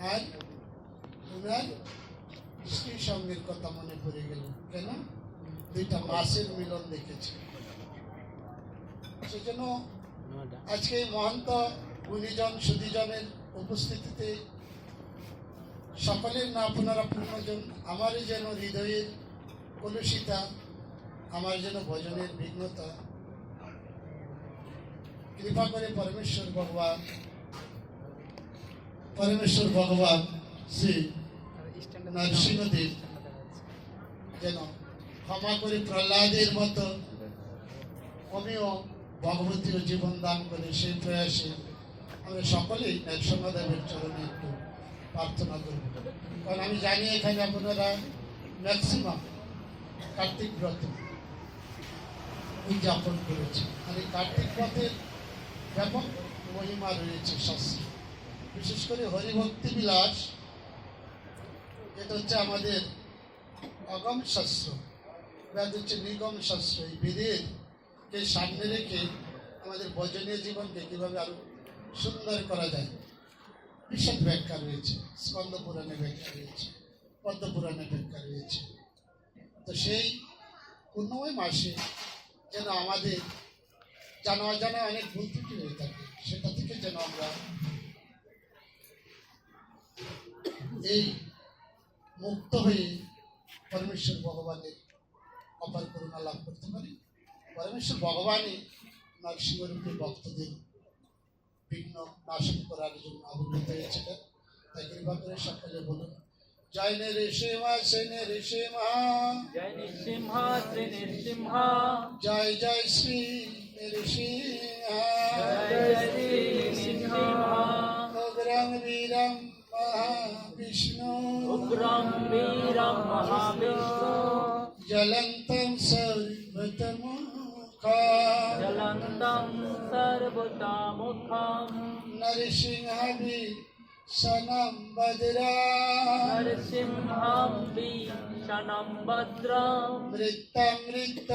আর ওনার স্ত্রী সঙ্গের কথা মনে পড়ে গেল, কেন? দুইটা মাসের মিলন দেখেছে। সেজন্য আজকে মহান্ত গুণীজন সুদীজনের উপস্থিতিতে সকলের না আপনারা পূর্ণজন, আমারই যেন হৃদয়ের কলুষিতা, আমার যেন ভজনের বিঘ্নতা। কৃপা করে পরমেশ্বর ভগবান পরমেশ্বর ভগবান শ্রী নরসিংহদেব যেন ক্ষমা করে প্রহ্লাদের মতো আমিও ভগবতীর জীবন দান করে সেই প্রয়াসে আমরা সকলেই নরসিংহদেবের চরণে একটু প্রার্থনা করব। কারণ আমি জানি এখানে আপনারা ম্যাক্সিমাম কার্তিক ব্রত উদযাপন করেছে আর এই কার্তিক ব্রতের ব্যাপক মহিমা রয়েছে শাস্ত্রে। বিশেষ করে হরিভক্তি বিলাস, এটা হচ্ছে আমাদের অগম শাস্ত্র। বেদ হচ্ছে নিগম শাস্ত্র। এই বেদের কে সামনে রেখে আমাদের বজনীয় জীবনকে কীভাবে আরও সুন্দর করা যায়? বিশদ ব্যাখ্যা রয়েছে। স্কন্দ পুরাণে ব্যাখ্যা রয়েছে। পদ্ম পুরাণে ব্যাখ্যা রয়েছে। তো সেই পূর্ণময় মাসে যেন আমাদের জানা অজানা অনেক ভুল ত্রুটি হয়ে থাকে, সেটা থেকে যেন আমরা এই মুক্ত হয়ে পরমেশ্বর ভগবানের অপার করুণা লাভ করতে পারি। পরমেশ্বর ভগবানই নরসিংহরূপে ভক্তদের বিঘ্ন নাশন করার জন্য আবির্ভূত হয়েছিলেন। তাই কৃপা করে সকলে বলুন জয় নে ঋষি মা সে নে ঋষি মা জয় নৃসিংহ শ্রী নৃসিংহ। জয় জয় শ্রী ঋষি উগ্রম বীরম মহাবিষ্ণু জ্বলন্तं সর্বতমুখ জলন্তম সর্বতোমুখম নরসিংহবি সনম বদ্রা নরসিংহম ভীষণম ভদ্রম মৃত্যমৃত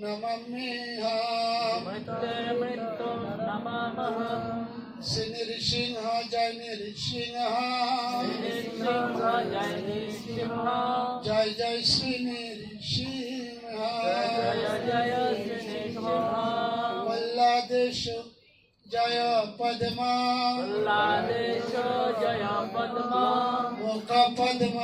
নমমেহাম মৃত্যুর্মৃত্যু নমঃ শ্রী নৃসিংহ জয় নৃসিংহ নৃসিংহ জয় নৃসিংহ জয় জয় শ্রী নৃসিংহ জয় জয় শ্রী নৃসিংহ বল্লাদেশ জয় পদ্মা উল্লাদেশ জয় পদ্মা মুখ পদ্ম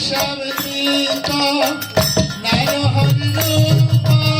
কেশব জয় জগদীশ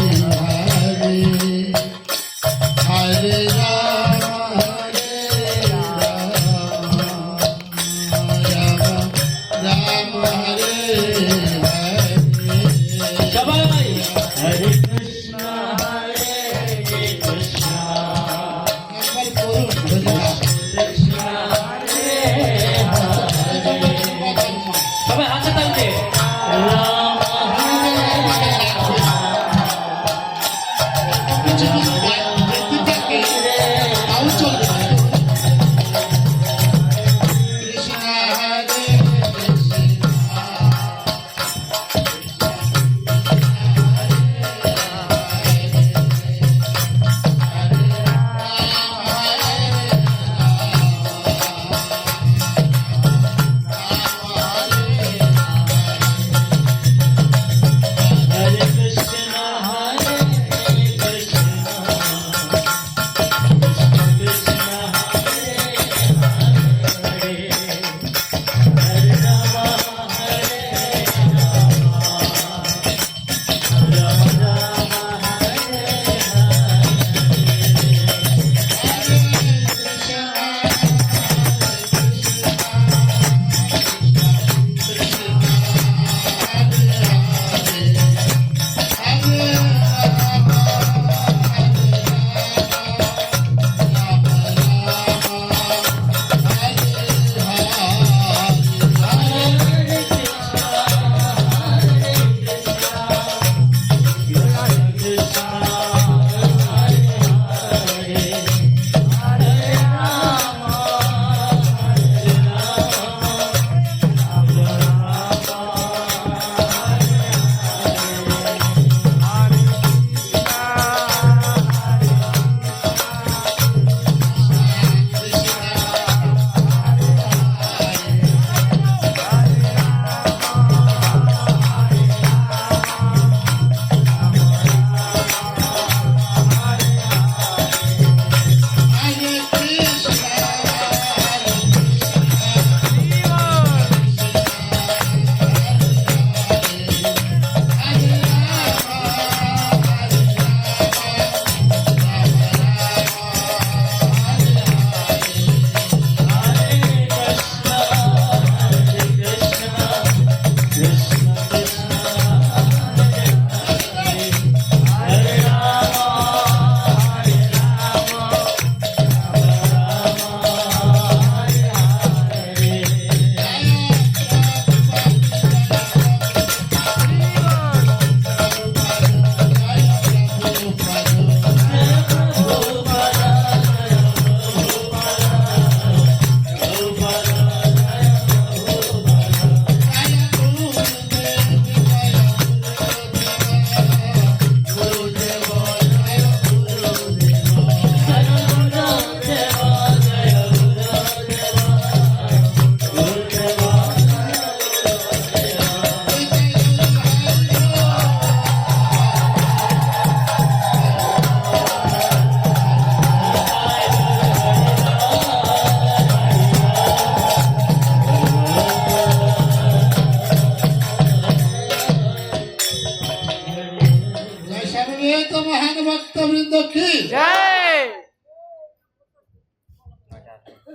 Krishna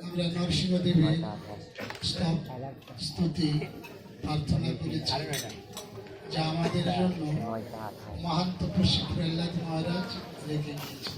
আমরা নরসিংহ দেবী স্তুতি প্রার্থনা করেছি যা আমাদের জন্য মহান্ত প্রশিক্ষণ মহারাজ রেখে গিয়েছে